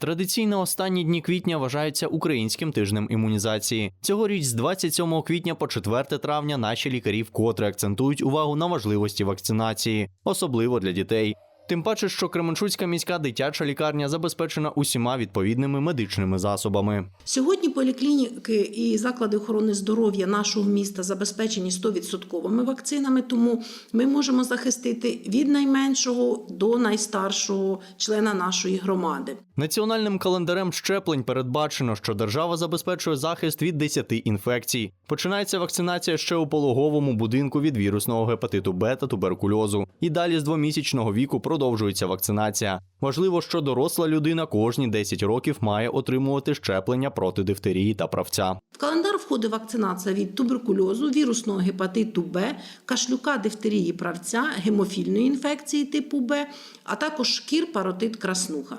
Традиційно останні дні квітня вважаються українським тижнем імунізації. Цьогоріч з 27 квітня по 4 травня наші лікарі вкотре акцентують увагу на важливості вакцинації, особливо для дітей. Тим паче, що Кременчуцька міська дитяча лікарня забезпечена усіма відповідними медичними засобами. Сьогодні поліклініки і заклади охорони здоров'я нашого міста забезпечені 100% вакцинами, тому ми можемо захистити від найменшого до найстаршого члена нашої громади. Національним календарем щеплень передбачено, що держава забезпечує захист від 10 інфекцій. Починається вакцинація ще у пологовому будинку від вірусного гепатиту Б та туберкульозу. І далі з двомісячного віку продовжується вакцинація. Важливо, що доросла людина кожні 10 років має отримувати щеплення проти дифтерії та правця. В календар входить вакцинація від туберкульозу, вірусного гепатиту Б, кашлюка, дифтерії правця, гемофільної інфекції типу Б, а також шкір, паротит, краснуха.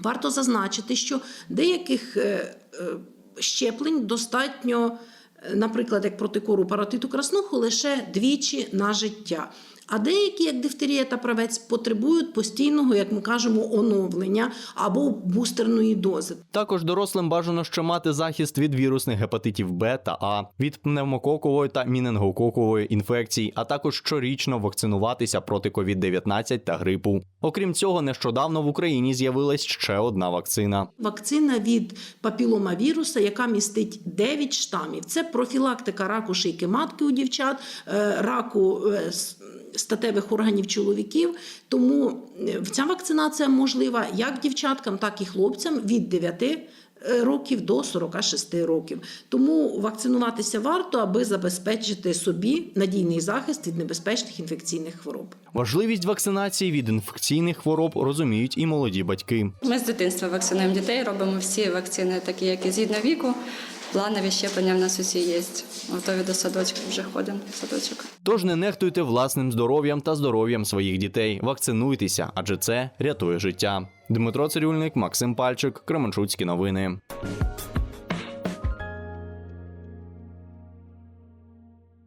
Варто зазначити, що деяких е, е, щеплень достатньо, е, наприклад, як проти кору паротиту краснуху, лише двічі на життя. А деякі, як дифтерія та правець, потребують постійного, як ми кажемо, оновлення або бустерної дози. Також дорослим бажано ще мати захист від вірусних гепатитів Б та А, від пневмококової та мінингококової інфекцій, а також щорічно вакцинуватися проти COVID-19 та грипу. Окрім цього, нещодавно в Україні з'явилась ще одна вакцина. Вакцина від папіломавіруса, яка містить 9 штамів. Це профілактика раку шийки матки у дівчат, е, раку е, статевих органів чоловіків. Тому е, ця вакцинація можлива як дівчаткам, так і хлопцям від 9 е, років до 46 років. Тому вакцинуватися варто, аби забезпечити собі надійний захист від небезпечних інфекційних хвороб. Важливість вакцинації від інфекційних хвороб розуміють і молоді батьки. Ми з дитинства вакцинуємо дітей, робимо всі вакцини, такі як і згідно віку. Планові щеплення в нас усі є. Готові до садочка вже ходимо в садочок. Тож не нехтуйте власним здоров'ям та здоров'ям своїх дітей. Вакцинуйтеся, адже це рятує життя. Дмитро Цирюльник, Максим Пальчик, Кременчуцькі новини.